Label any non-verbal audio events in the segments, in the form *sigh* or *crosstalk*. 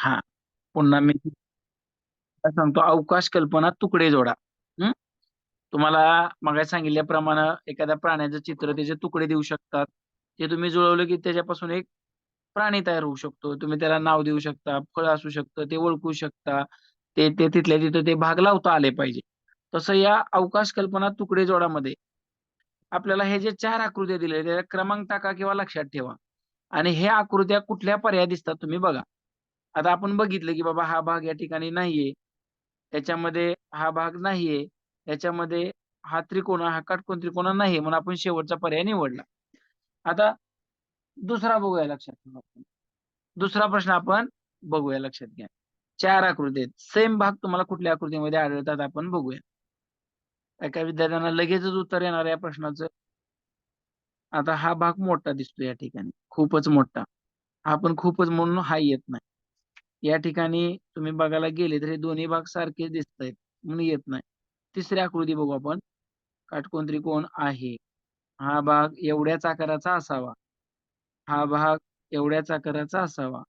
हा. पुन्हा मी काय सांगतो अवकाश कल्पना तुकडे जोडा. हं? तुम्हाला मग सांगितल्याप्रमाणे एखाद्या प्राण्याचं चित्र त्याचे तुकडे देऊ शकतात. ते तुम्ही जुळवलं की त्याच्यापासून एक प्राणी तयार होऊ शकतो. तुम्ही त्याला नाव देऊ शकता फळ असू शकतं ते ओळखू शकता. ते ते तिथल्या तिथं ते भाग लावता आले पाहिजे. तसं या अवकाश कल्पना तुकडे जोडामध्ये आपल्याला हे जे चार आकृत्या दिले त्याचा क्रमांक टाका किंवा लक्षात ठेवा. आणि हे आकृत्या कुठल्या पर्याय दिसतात तुम्ही बघा. आता आपण बघितलं की बाबा हा भाग या ठिकाणी नाहीये. त्याच्यामध्ये हा भाग नाहीये. याच्यामध्ये हा त्रिकोण हा काटकोण त्रिकोण नाही म्हणून आपण शेवटचा पर्याय निवडला. आता दुसरा बघूया लक्षात आपण. दुसरा प्रश्न आपण बघूया लक्षात घ्या. चार आकृती आहेत सेम भाग तुम्हाला कुठल्या आकृतीमध्ये आढळतात आपण बघूया. एका विद्यार्थ्यांना लगेचच उत्तर येणार या प्रश्नाचं. आता हा भाग मोठा दिसतो या ठिकाणी. खूपच मोठा. हा पण खूपच म्हणून हा येत नाही. या ठिकाणी तुम्ही बघायला गेले तर हे दोन्ही भाग सारखे दिसत आहेत म्हणून येत नाही. तिसरी आकृती बघू आपण. काटकोन त्रिकोण आहे? हा भाग एवढ्याच आकाराचा असावा. हा भाग एवढ्याच आकाराचा असावा.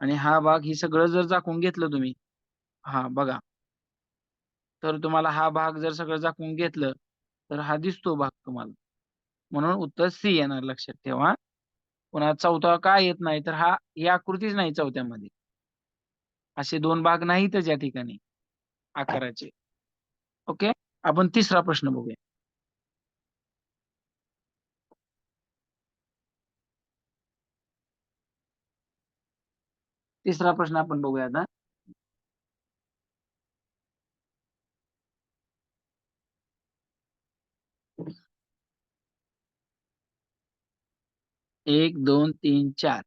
आणि हा भाग ही सगळं जर झाकून घेतलं तुम्ही हा बघा. तर तुम्हाला हा भाग जर सगळं झाकून घेतलं तर हा दिसतो भाग तुम्हाला. म्हणून उत्तर सी येणार लक्षात ठेवा. पुन्हा चौथा का येत नाही? तर हा ही आकृतीच नाही चौथ्यामध्ये. असे दोन भाग नाहीतच या ठिकाणी आकाराचे. ओके? आपण तिसरा प्रश्न बघूया. तिसरा प्रश्न आपण बघूया आता. एक दोन तीन चार.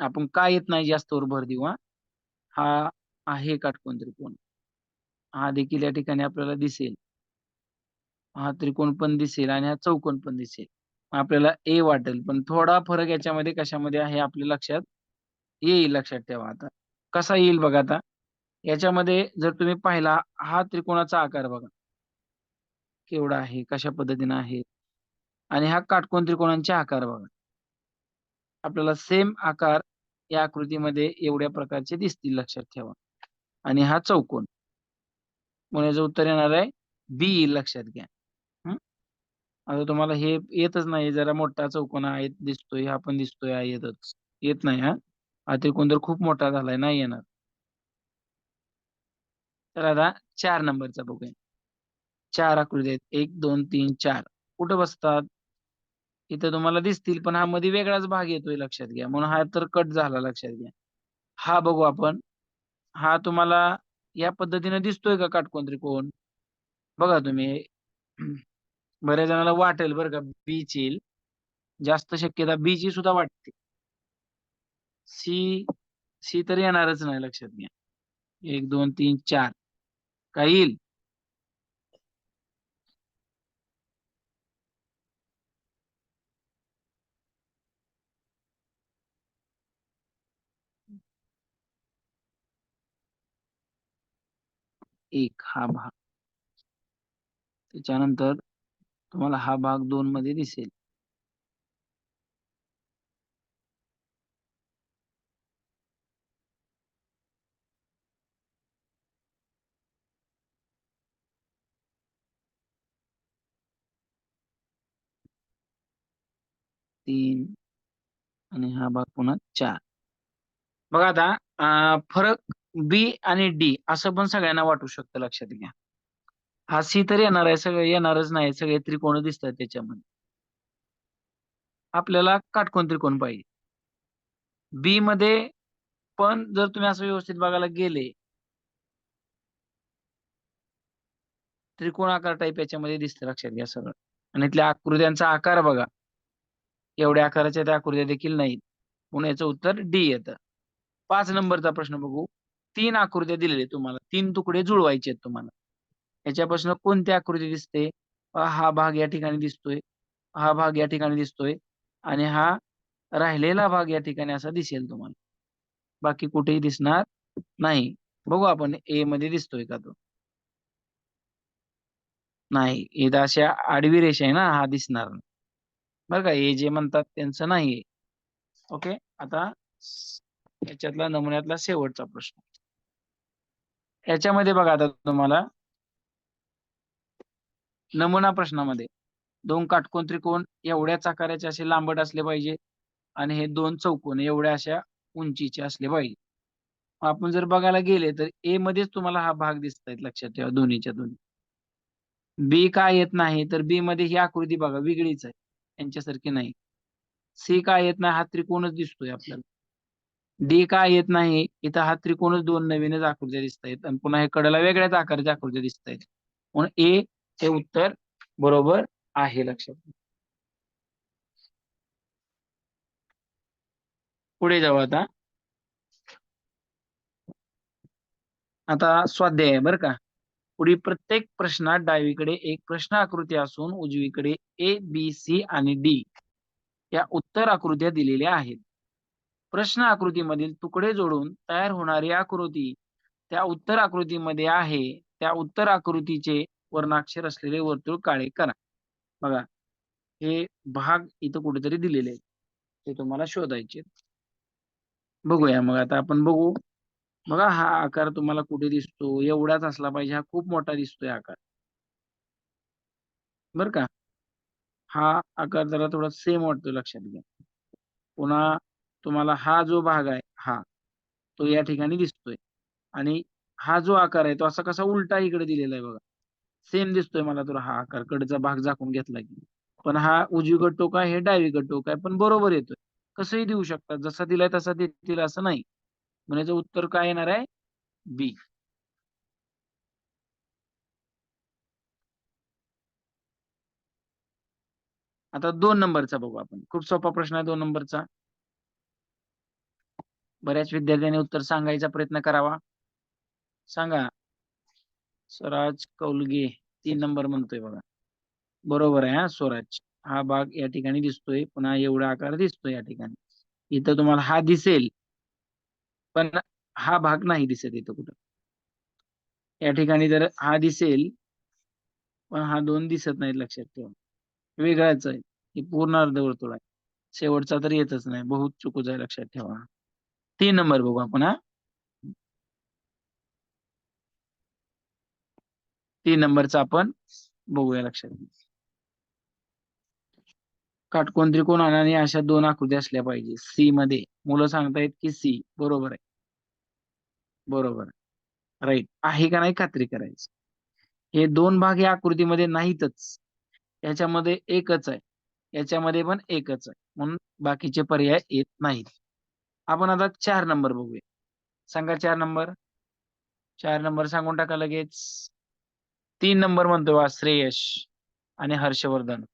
आपण का येत नाही जास्तवर भर देऊ हा? हा आहे काटकोन त्रिकोण. हा देखील या ठिकाणी आपल्याला दिसेल. हा त्रिकोण पण दिसेल आणि हा चौकोन पण दिसेल. आपल्याला ए वाटेल पण थोडा फरक याच्यामध्ये कशामध्ये आहे आपल्या लक्षात? येईल लक्षात ठेवा आता. कसा येईल बघा आता? याच्यामध्ये जर तुम्ही पाहिला हा त्रिकोणाचा आकार बघा. केवढा आहे कशा पद्धतीने आहे? आणि हा काटकोन त्रिकोणांचे आकार बघा. आपल्याला सेम आकार या आकृतीमध्ये एवढ्या प्रकारचे दिसतील लक्षात ठेवा. आणि हा चौकोन. म्हणून उत्तर येणार आहे बी येईल लक्षात घ्या. आता तुम्हाला हे येतच नाही जरा मोठा चौकोन आहे दिसतोय हा पण दिसतोय येतच. येत नाही हा? हा त्रिकोण जर खूप मोठा झालाय नाही येणार. तर आता चार नंबरचा बघूया. चार आकृती आहेत. एक दोन तीन चार. कुठं बसतात? इथं तुम्हाला दिसतील पण हा मध्ये वेगळाच भाग येतोय लक्षात घ्या. म्हणून हा तर कट झाला लक्षात घ्या. हा बघू आपण. हा तुम्हाला या पद्धतीने दिसतोय का काटकोन त्रिकोण? बघा तुम्ही. *clears throat* बऱ्याच जणांना वाटेल बरं का बीच येईल. जास्त शक्यता बीची सुद्धा वाटते. सी सी तर येणारच नाही लक्षात घ्या. एक दोन तीन चार. काय येईल? एक हा भाग. त्याच्यानंतर तुम्हाला हा भाग दोन मध्ये दिसेल. तीन आणि हा भाग पुन्हा चार. बघा आता फरक बी आणि डी असं पण सगळ्यांना वाटू शकतं लक्षात घ्या. हा सी तर येणार आहे सगळे येणारच नाही सगळे त्रिकोण दिसतात त्याच्यामध्ये. आपल्याला काटकोण त्रिकोण पाहिजे. बी मध्ये पण जर तुम्ही असं व्यवस्थित बघायला गेले त्रिकोण आकार टाईप याच्यामध्ये दिसतं लक्षात घ्या सगळं. आणि इथल्या आकृत्यांचा आकार बघा. एवढ्या आकाराच्या त्या आकृत्या देखील नाहीत. पुण्याचं उत्तर डी येतं. पाच नंबरचा प्रश्न बघू. तीन आकृत्या दिलेल्या तुम्हाला. तीन तुकडे जुळवायचे आहेत तुम्हाला. याच्यापासून कोणती आकृती दिसते? हा भाग या ठिकाणी दिसतोय. हा भाग या ठिकाणी दिसतोय. आणि हा राहिलेला भाग या ठिकाणी असा दिसेल तुम्हाला. बाकी कुठेही दिसणार नाही. बघू आपण ए मध्ये दिसतोय का तो? नाही. इथं अशा आडवी रेषा आहे ना हा दिसणार नाही. बरं का? हे जे म्हणतात त्यांचं नाहीये. ओके? आता याच्यातला नमुन्यातला शेवटचा प्रश्न. याच्यामध्ये बघा आता तुम्हाला. नमुना प्रश्नामध्ये. दोन काटकोन त्रिकोण एवढ्याच आकाराचे असे लांबट असले पाहिजे. आणि हे दोन चौकोन एवढ्या अशा उंचीचे असले पाहिजे. आपण जर बघायला गेले तर ए मध्येच तुम्हाला हा भाग दिसत आहेत. लक्षात ठेवा दोन्हीच्या दोन्ही. बी का येत नाही तर बी मध्ये ही आकृती बघा वेगळीच आहे. यांच्यासारखी नाही. सी का येत नाही हा त्रिकोणच दिसतोय आपल्याला. डी का येत नाही इथं हा त्रिकोणच दोन नवीनच आकृत्या दिसत आहेत आणि पुन्हा हे कडेला वेगळ्याच आकाराच्या आकृत्या दिसत आहेत. म्हणून ए हे उत्तर बरोबर आहे लक्षात पुढे जाऊ आता. आता स्वाध्याय आहे बरं का. पुढे प्रत्येक प्रश्नात डावीकडे एक प्रश्न आकृती असून उजवीकडे ए बी सी आणि डी या उत्तर आकृत्या दिलेल्या आहेत. प्रश्न आकृतीमधील तुकडे जोडून तयार होणारी आकृती त्या उत्तर आकृतीमध्ये आहे. त्या उत्तर आकृतीचे वर्णाक्षर असलेले वर्तुळ काळे करा. बघा हे भाग इथं कुठेतरी दिलेले आहेत. ते तुम्हाला शोधायचे बघूया मग आता आपण बघू. बघा हा आकार तुम्हाला कुठे दिसतो? एवढाच असला पाहिजे. हा खूप मोठा दिसतोय आकार. बर का? हा आकार जरा थोडा सेम वाटतो लक्षात घ्या. पुन्हा तुम्हाला हा जो भाग आहे हा तो या ठिकाणी दिसतोय. आणि हा जो आकार आहे तो असा कसा उलटा इकडे दिलेला आहे बघा. सेम दिसतोय मला तुला हा आकार कडचा भाग झाकून घेतला की. पण हा उजवीकड टोक आहे हे डावीकड टोक आहे पण बरोबर येतोय. कसंही देऊ शकतात जसा दिलाय तसा देतील असं नाही. म्हणजे उत्तर काय येणार आहे? बी आता दोन नंबरचा बघू आपण. खूप सोपा प्रश्न आहे दोन नंबरचा. बऱ्याच विद्यार्थ्यांनी उत्तर सांगायचा प्रयत्न करावा. सांगा. स्वराज कौलगे तीन नंबर म्हणतोय बघा. बरोबर आहे हा स्वराज. हा भाग या ठिकाणी दिसतोय. पुन्हा एवढा आकार दिसतोय या ठिकाणी. इथं तुम्हाला हा दिसेल. पण हा भाग नाही दिसत इथं कुठं. या ठिकाणी जर हा दिसेल. पण हा दोन दिसत नाहीत लक्षात ठेवा. वेगळाच आहे. ही पूर्ण अर्धवर्तुळ आहे. शेवटचा तर येतच नाही. बहुत चुकूच आहे लक्षात ठेवा. तीन नंबर बघू आपण हा. तीन नंबरचा आपण बघूया लक्षात. काटकोण त्रिकोण आणि अशा दोन आकृती असल्या पाहिजे. सी मध्ये. मुलं सांगतायत की सी बरोबर आहे. बरोबर राईट आहे का नाही खात्री करायची. हे दोन भाग या आकृतीमध्ये नाहीतच. याच्यामध्ये एकच आहे. याच्यामध्ये पण एकच आहे. म्हणून बाकीचे पर्याय येत नाहीत. आपण आता चार नंबर बघूया. सांगा चार नंबर. चार नंबर सांगून टाका लगेच. तीन नंबर म्हणतो वा श्रेयश आणि हर्षवर्धन.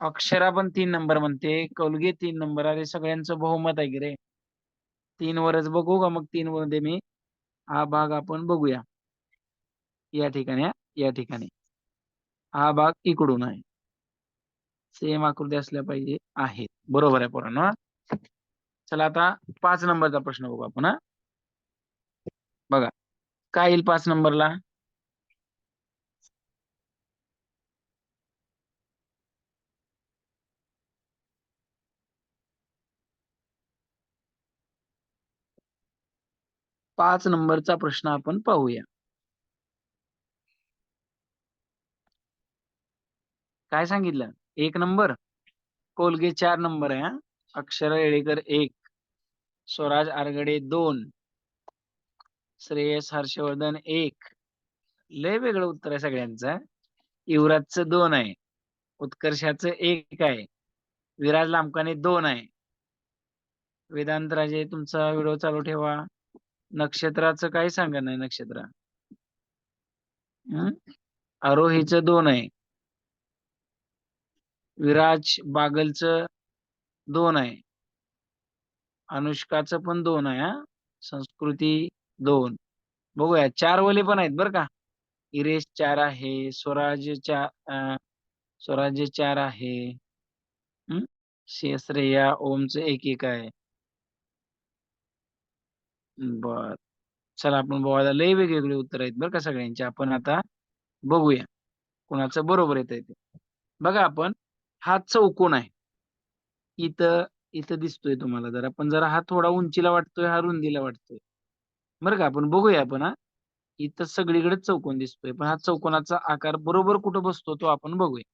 अक्षरा पण तीन नंबर म्हणते कौलगे तीन नंबर. अरे सगळ्यांचं बहुमत आहे की रे. तीन वरच बघू का मग तीन मध्ये मी? हा भाग आपण बघूया. या ठिकाणी या ठिकाणी. हा भाग इकडून आहे. सेम आकृती असल्या पाहिजे आहेत. बरोबर आहे पोरांनो चला आता पाच नंबरचा प्रश्न बघू आपण हा? बघा काय येईल पाच नंबरला? पाच नंबरचा प्रश्न आपण पाहूया. काय सांगितलं? एक नंबर. कोलगे चार नंबर आहे हा. अक्षर येळेकर एक स्वराज आरगडे दोन श्रेयस हर्षवर्धन एक. लय वेगळं उत्तर आहे सगळ्यांचं युवराजचं दोन आहे उत्कर्षाचं एक आहे विराज लांबकाने दोन आहे. वेदांत राजे तुमचा व्हिडिओ चालू ठेवा. नक्षत्राचं काही सांगा नाही नक्षत्र. आरोहीचं दोन आहे. विराज बागलचं दोन आहे. अनुष्काचं पण दोन आहे हा. संस्कृती दोन. बघूया चार वले पण आहेत बरं का. इरेश चार आहे स्वराज चार स्वराज्य चार आहे. हम्म श्रेया ओमच एक एक आहे. बर. चला आपण बघायला लय वेगवेगळे उत्तर आहेत बरं का सगळ्यांचे. आपण आता बघूया. कुणाचं बरोबर येत आहे ते. बघा आपण. हा चौकोन आहे. इथं इथं दिसतोय तुम्हाला जरा पण जरा हा थोडा उंचीला वाटतोय हा रुंदीला वाटतोय. बरं का आपण बघूया आपण हा. इथं सगळीकडे चौकोन दिसतोय पण हा चौकोनाचा आकार बरोबर कुठं बसतो तो आपण बघूया.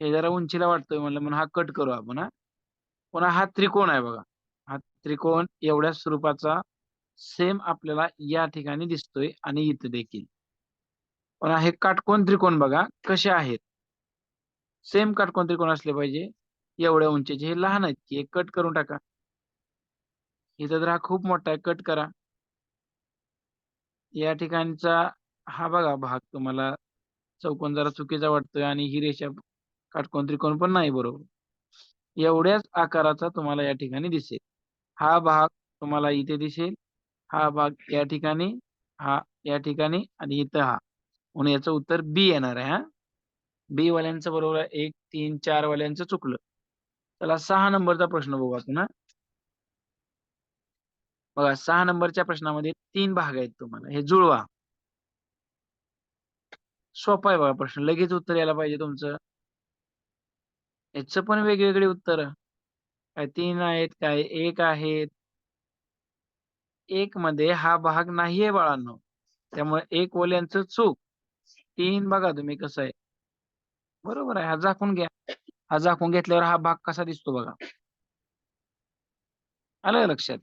हे जरा उंचीला वाटतोय म्हणलं म्हणून हा कट करू आपण हा. पुन्हा हा त्रिकोण आहे बघा. हा त्रिकोण एवढ्या स्वरूपाचा सेम आपल्याला या ठिकाणी दिसतोय आणि इथं देखील. पण हे काटकोन त्रिकोण बघा कसे आहेत? सेम काटकोन त्रिकोण असले पाहिजे एवढ्या उंचीचे. हे लहान आहेत की कट करून टाका. इथं तर हा खूप मोठा आहे कट करा. या ठिकाणचा हा बघा भाग तुम्हाला चौकोन जरा चुकीचा वाटतोय आणि ही रेषा काटकोन त्रिकोण पण नाही बरोबर. एवढ्याच आकाराचा तुम्हाला या ठिकाणी दिसेल. हा भाग तुम्हाला इथे दिसेल. हा भाग या ठिकाणी हा या ठिकाणी आणि इथं हा. म्हणून याचं उत्तर बी येणार आहे हा. बी वाल्यांचं बरोबर आहे. एक तीन चार वाल्यांचं चुकलं. चला सहा नंबरचा प्रश्न बघू आपण बघा सहा नंबरच्या प्रश्नामध्ये तीन भाग आहेत तुम्हाला. हे जुळवा. सोपा आहे बघा प्रश्न. लगेच उत्तर यायला पाहिजे तुमचं. याच पण वेगवेगळी उत्तर. काय तीन आहेत काय एक आहेत. एक मध्ये हा भाग नाहीये बाळांनो. त्यामुळे एक ओल्यांचं चूक. तीन बघा तुम्ही कसं आहे. बरोबर आहे. हा झाकून घ्या. हा झाकून घेतल्यावर हा भाग कसा दिसतो बघा. आलं लक्षात?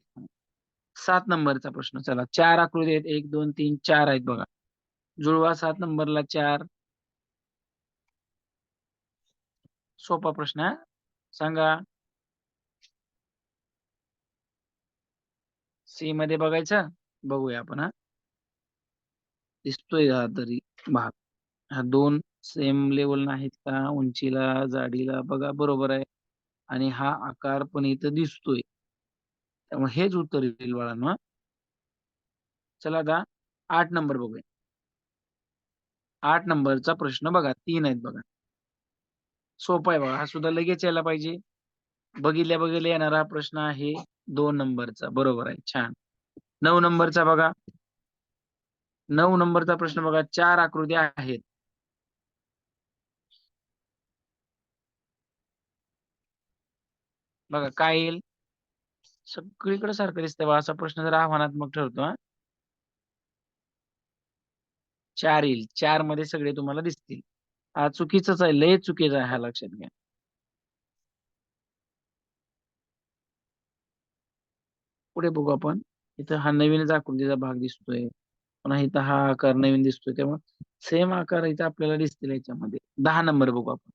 सात नंबरचा प्रश्न. चला चार आकृती आहेत. एक दोन तीन चार आहेत बघा. जुळवा सात नंबरला चार. सोपा प्रश्न सांगा. सी मध्ये बघायचं? बघूया आपण हा. दिसतोय हा तरी भाग. हा दोन सेम लेवल नाहीत का? उंचीला जाडीला बघा बरोबर आहे. आणि हा आकार पण इथं दिसतोय. त्यामुळे हेच उत्तर येईल बाळांना चला आता आठ नंबर बघूया. आठ नंबरचा प्रश्न बघा तीन आहेत बघा. सोपा आहे बघा हा सुद्धा लगेच यायला पाहिजे. बघितल्या बघितल्या येणारा हा प्रश्न आहे दोन नंबरचा. बरोबर आहे छान. नऊ नंबरचा बघा. नऊ नंबरचा प्रश्न बघा चार आकृत्या आहेत. बघा काय येईल? सगळीकडे सारखं दिसतंय बघा असा प्रश्न जर आव्हानात्मक ठरतो हा. चार येईल. चारमध्ये सगळे तुम्हाला दिसतील. हा चुकीचाच आहे. लय चुकीचं आहे हा लक्षात घ्या. पुढे बघू आपण. इथं हा नवीनच आकृतीचा भाग दिसतोय. पुन्हा इथं हा आकार नवीन दिसतोय. त्यामुळे सेम आकार इथं आपल्याला दिसतील याच्यामध्ये. दहा नंबर बघू आपण.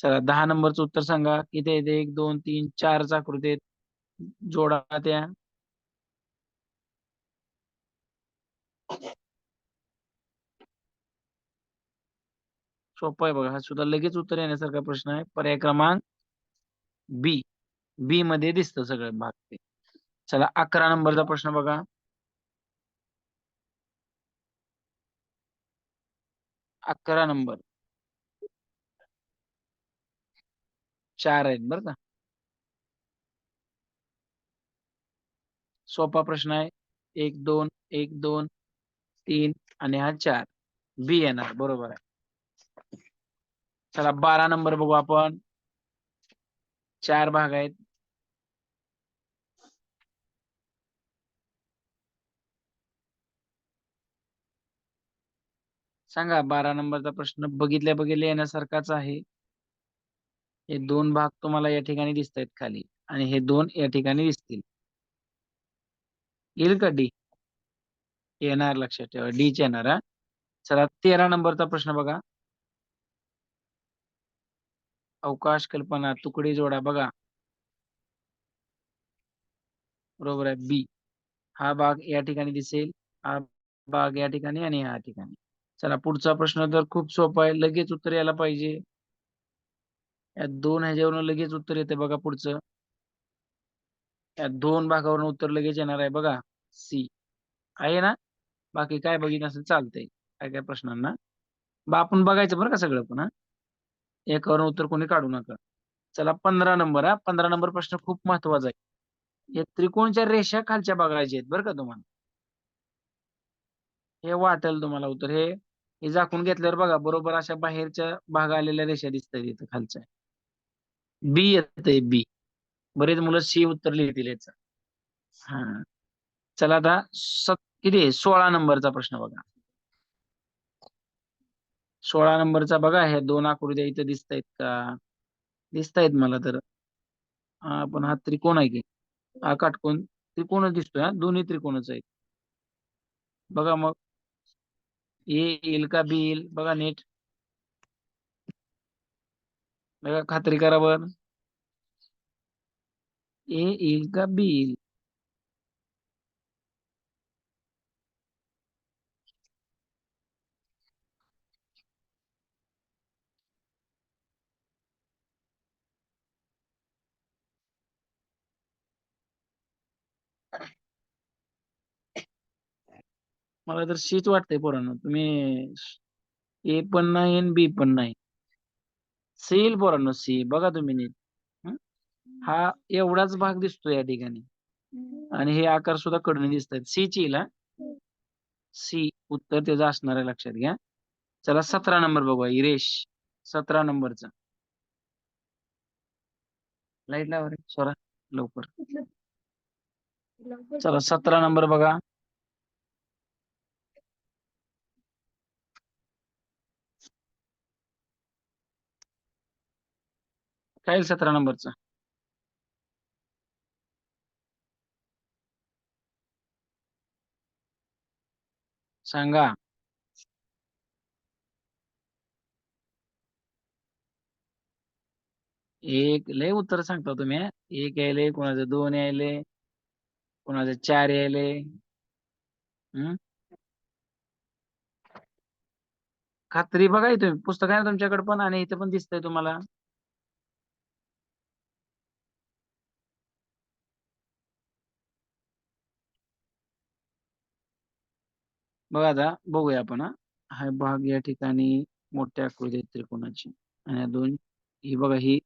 चला दहा नंबरचं उत्तर सांगा. किती येते एक दोन तीन चार चाकृतीत जोडा त्या. सोपं आहे बघा. हा सुद्धा लगेच उत्तर येण्यासारखा प्रश्न आहे. पर्याय क्रमांक बी बी मध्ये दिसतं सगळं भाग ते. चला अकरा नंबरचा प्रश्न बघा. अकरा नंबर. चार आहेत बरं का. सोपा प्रश्न आहे. एक दोन एक दोन तीन आणि हा चार. बी येणार बरोबर आहे. चला बारा नंबर बघू आपण. चार भाग आहेत. सांगा बारा नंबरचा प्रश्न बघितल्या बघितल्या येण्यासारखाच आहे. हे दोन भाग तुम्हाला या ठिकाणी दिसत आहेत खाली आणि हे दोन या ठिकाणी दिसतील. येईल का डी येणार लक्षात ठेवा. डीच येणार हा? चला तेरा नंबरचा प्रश्न बघा. अवकाश कल्पना तुकडे जोडा बघा. बरोबर आहे बी हा भाग या ठिकाणी दिसेल हा भाग या ठिकाणी आणि या ठिकाणी. चला पुढचा प्रश्न तर खूप सोपा आहे लगेच उत्तर यायला पाहिजे. या दोन ह्याच्यावरून लगेच उत्तर येते बघा पुढचं. या दोन भागावरून उत्तर लगेच येणार आहे बघा. सी आहे ना? बाकी काय बघितलं असेल चालतंय. काय काय प्रश्नांना. बा आपण बघायचं बरं का सगळं पण हा? एकावरून उत्तर कोणी काढू नका. चला पंधरा नंबर हा? पंधरा नंबर प्रश्न खूप महत्त्वाचा आहे. हे त्रिकोणच्या रेषा खालच्या बघायच्या आहेत बरं का तुम्हाला. हे वाटेल तुम्हाला उत्तर. हे हे झाकून घेतल्यावर बघा बरोबर अशा बाहेरच्या भाग आलेल्या रेषा दिसतात इथं खालच्या. बी येते बी. बरेच मुलं सी उत्तर लिहितील याचं. हा. चला आता सत किती सोळा नंबरचा प्रश्न बघा. सोळा नंबरचा बघा ह्या दोन आकृत्या इथं दिसतायत का? दिसतायत मला तर. आपण हा त्रिकोण आहे की? हा काटकोण त्रिकोणच दिसतोय हा? दोन्ही त्रिकोणच आहेत. बघा मग. ए येईल का? बी येईल. बघा नेट. बघा खात्री करा बर. ए येईल का बी? येईल मला तर शीच वाटतंय पोरांना. तुम्ही ए पण नाही आणि बी पण नाही. सी येईल पोरांनो सी बघा तुम्ही नीट. हं? एवढाच भाग दिसतोय या ठिकाणी. आणि हे आकार सुद्धा कडून दिसत आहेत सी ची हा? सी. उत्तर त्याचं असणार आहे लक्षात घ्या. चला सतरा नंबर बघूया. इरेश सतरा नंबरचा. लाइट लावा रे सोरा लवकर. चला सतरा नंबर बघा. काय सतरा नंबरचा? सांगा. एक लय उत्तर सांगता तुम्ही एक यायले कोणाचं दोन यायले कोणाचं चार यायले हम्म खात्री बघा तुम्ही पुस्तक आहे ना तुमच्याकडे पण आणि इथे पण दिसतंय तुम्हाला. बघा आता बघूया आपण हा. भाग या ठिकाणी मोठ्या आकृती त्रिकोणाची. आणि दोन ही बघा ही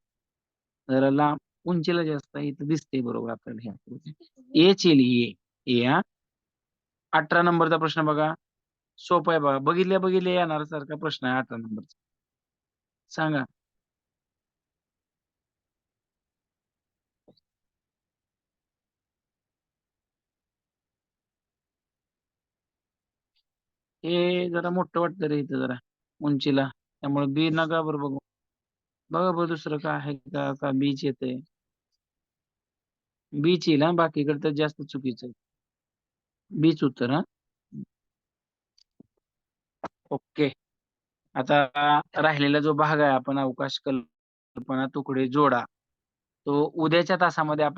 जरा लांब उंचीला जास्त इथं दिसते बरोबर आपल्याला ही आकृती. ए चेल ए. ए हा. अठरा नंबरचा प्रश्न बघा. सोपा आहे बघा. बघितल्या बघितल्या येणार सारखा प्रश्न आहे अठरा नंबरचा. सांगा. हे जरा मोठं वाटतं रे इथं जरा उंचीला. त्यामुळे बी नका बरं बघू. बघा बरं दुसरं काय आहे का का बीच येते बीच येईल हा. बाकीकडे तर जास्त चुकीचं आहे. बीच उत्तर हा. ओके आता राहिलेला जो भाग आहे आपण अवकाश कल्पना तुकडे जोडा तो उद्याच्या तासामध्ये आपण